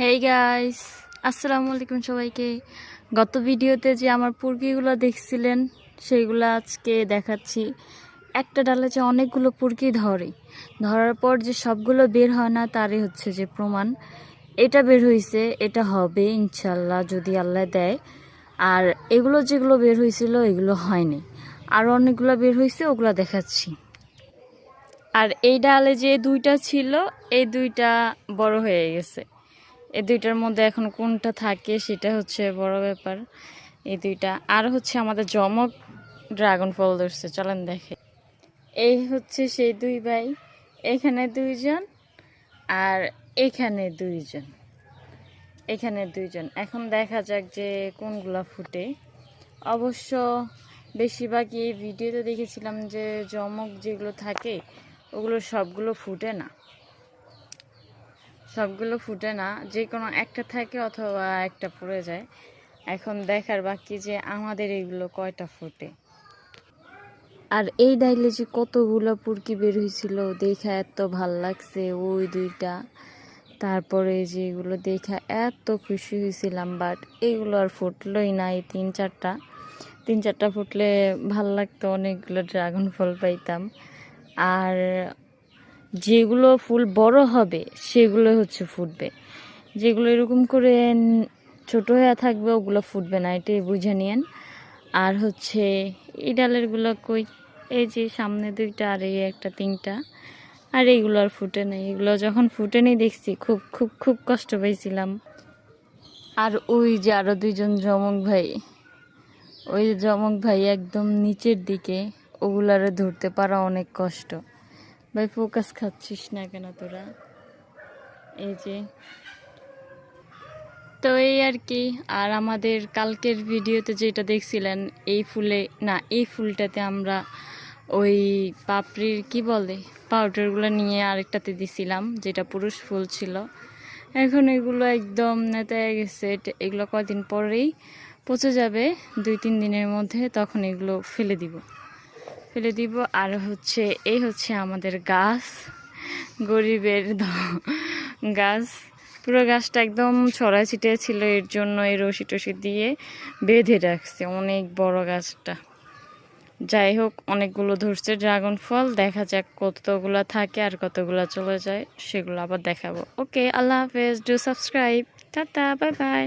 Hey guys আসসালামু আলাইকুম সবাইকে। গত ভিডিওতে যে আমার পুরগিগুলো দেখছিলেন সেইগুলো আজকে দেখাচ্ছি। একটা ডালে যে অনেকগুলো পুরকি ধরে, ধরার পর যে সবগুলো বের হয় না, তারই হচ্ছে যে প্রমাণ। এটা বের হয়েছে এটা হবে ইনশাল্লাহ যদি আল্লাহ দেয়। আর এগুলো যেগুলো বের হয়েছিল এগুলো হয়নি। আর অনেকগুলো বের হয়েছে ওগুলো দেখাচ্ছি। আর এই ডালে যে দুইটা ছিল, এই দুইটা বড় হয়ে গেছে। এই দুইটার মধ্যে এখন কোনটা থাকে সেটা হচ্ছে বড় ব্যাপার, এই দুইটা। আর হচ্ছে আমাদের জমক ড্রাগন ফল ধরছে, চলেন দেখে। এই হচ্ছে সেই দুই ভাই, এখানে দুইজন আর এখানে দুইজন। এখানে দুইজন। এখন দেখা যাক যে কোনগুলা ফুটে। অবশ্য বেশিরভাগই এই ভিডিওতে দেখেছিলাম যে জমক যেগুলো থাকে, ওগুলো সবগুলো ফুটে না। সবগুলো ফুটে না, যে কোনো একটা থাকে অথবা একটা পড়ে যায়। এখন দেখার বাকি যে আমাদের এগুলো কয়টা ফুটে। আর এই ডাইলে যে কতগুলো পুরকি বের হয়েছিল, দেখা এত ভালো লাগছে ওই দুইটা। তারপরে যে এগুলো দেখা এত খুশি হয়েছিলাম বাট এগুলো আর ফুটলোই না এই তিন চারটা। তিন চারটা ফুটলে ভালো লাগতো, অনেকগুলো ড্রাগন ফল পাইতাম। আর যেগুলো ফুল বড় হবে সেগুলো হচ্ছে ফুটবে। যেগুলো এরকম করে ছোট হয়ে থাকবে, ওগুলো ফুটবে না, এটাই বুঝে নিয়েন। আর হচ্ছে এই ডালেরগুলো কই? এই যে সামনে দুইটা আর এই একটা তিনটা। আর এইগুলো আর ফুটে নেই। এগুলো যখন ফুটে নেই দেখছি, খুব খুব খুব কষ্ট পাইছিলাম। আর ওই যে আরও দুইজন জমক ভাই, ওই জমক ভাই একদম নিচের দিকে ওগুলো ওগুলারে ধরতে পারা অনেক কষ্ট। ভাই ফোকাস খাচ্ছিস না কেন তোরা? এই যে। তো এই আর কি, আর আমাদের কালকের ভিডিওতে যেটা দেখছিলেন, এই ফুলে, না, এই ফুলটাতে আমরা ওই পাপড়ির কি বলে পাউডারগুলো নিয়ে আরেকটাতে দিছিলাম, যেটা পুরুষ ফুল ছিল। এখন এগুলো একদম নেতায় গেছে এগুলো কয়দিন পরেই পচে যাবে দুই তিন দিনের মধ্যে তখন এগুলো ফেলে দিব। ফেলে দিব। আর হচ্ছে, এই হচ্ছে আমাদের গাছ। গরিবের গাছ। পুরো গাছটা একদম ছড়াই ছিটে ছিল, এর জন্য এই রশি টসি দিয়ে বেঁধে রাখছে অনেক বড় গাছটা। যাই হোক, অনেকগুলো ধরছে ড্রাগন ফল। দেখা যাক কতগুলো থাকে আর কতগুলো চলে যায়, সেগুলো আবার দেখাবো। ওকে, আল্লাহ হাফেজ। Do subscribe tata bye bye